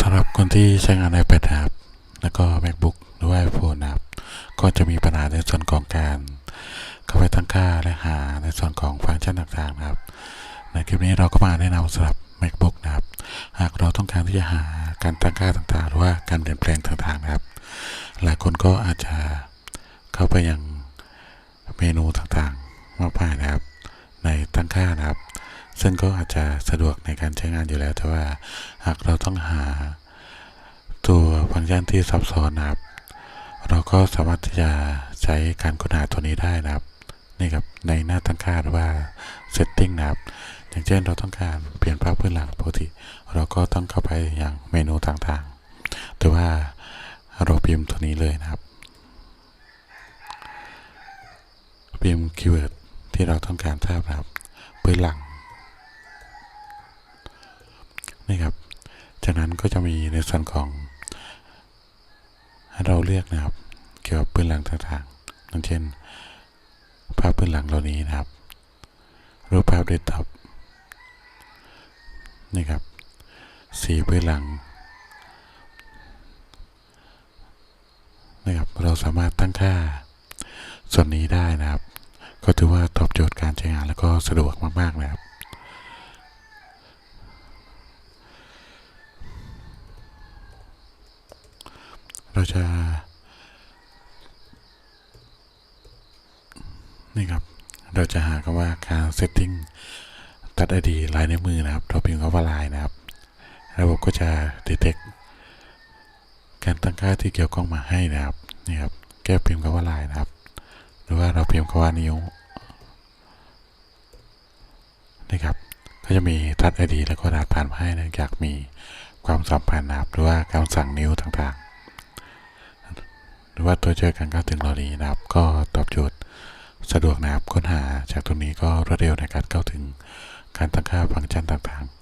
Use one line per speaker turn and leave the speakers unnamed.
สำหรับคนที่ใช้งาน iPad นะครับ แล้วก็ MacBook หรือว่า iPhone นะครับ ก็จะมีปัญหาในส่วนของการเข้าไปตั้งค่าและหาในส่วนของฟังก์ชันต่างๆนะครับ ในคลิปนี้เราก็มาแนะนำสำหรับ MacBook นะครับ หากเราต้องการที่จะหาการตั้งค่าต่างๆ หรือว่าการเปลี่ยนแปลงต่างๆนะครับ หลายคนก็อาจจะเข้าไปยังเมนูต่างๆ มากมายนะครับ ในตั้งค่านะครับ ซึ่งก็อาจจะสะดวกในการใช้งานอยู่แล้ว แต่ว่าหากเราต้องหาตัวฟังก์ชันที่ซับซ้อนนะครับ เราก็สามารถที่จะใช้การค้นหาตัวนี้ได้นะครับนี่ครับในหน้าตั้งค่าหรือว่า setting นะครับ อย่างเช่นเราต้องการเปลี่ยนภาพพื้นหลังปกติ เราก็ต้องเข้าไปยังเมนูต่างๆ แต่ว่าเราพิมพ์ตัวนี้เลยนะครับ พิมพ์คีย์เวิร์ดที่เราต้องการทราบนะครับ พื้นหลัง นี่ครับ จากนั้นก็จะมีในส่วนของให้เราเลือกนะครับ เกี่ยวกับพื้นหลังต่างๆอย่างเช่น ภาพพื้นหลังเหล่านี้นะครับ รูปภาพเดสก์ท็อปนี่ครับ สีพื้นหลังนะครับ เราสามารถตั้งค่าส่วนนี้ได้นะครับ ก็ถือว่าตอบโจทย์การใช้งานแล้วก็สะดวกมากๆนะครับ เราจะ นี่ครับ เราจะหาคำว่าการ setting ตัด ID ลายนิ้วมือนะครับเราพิมพ์คำว่าลายนะครับ ระบบก็จะ detect การตั้งค่าที่เกี่ยวข้องมาให้นะครับ นี่ครับ แก้พิมพ์คำว่าลายนะครับ หรือว่าเราพิมพ์คำว่านิ้วนี่ครับ ก็จะมีทัด ID แล้วก็รหัสผ่านมาให้เนื่องจากมีความสัมพันธ์นะครับ หรือว่าการสั่งนิ้วต่างๆ รือว่าตัวเจอการเข้าถึงเหล่านี้นะครับ ก็ตอบโจทย์สะดวกนะครับค้นหาจากตรงนี้ก็รวดเร็วในการเข้าถึงการตั้งค่าฟังก์ชันต่างๆ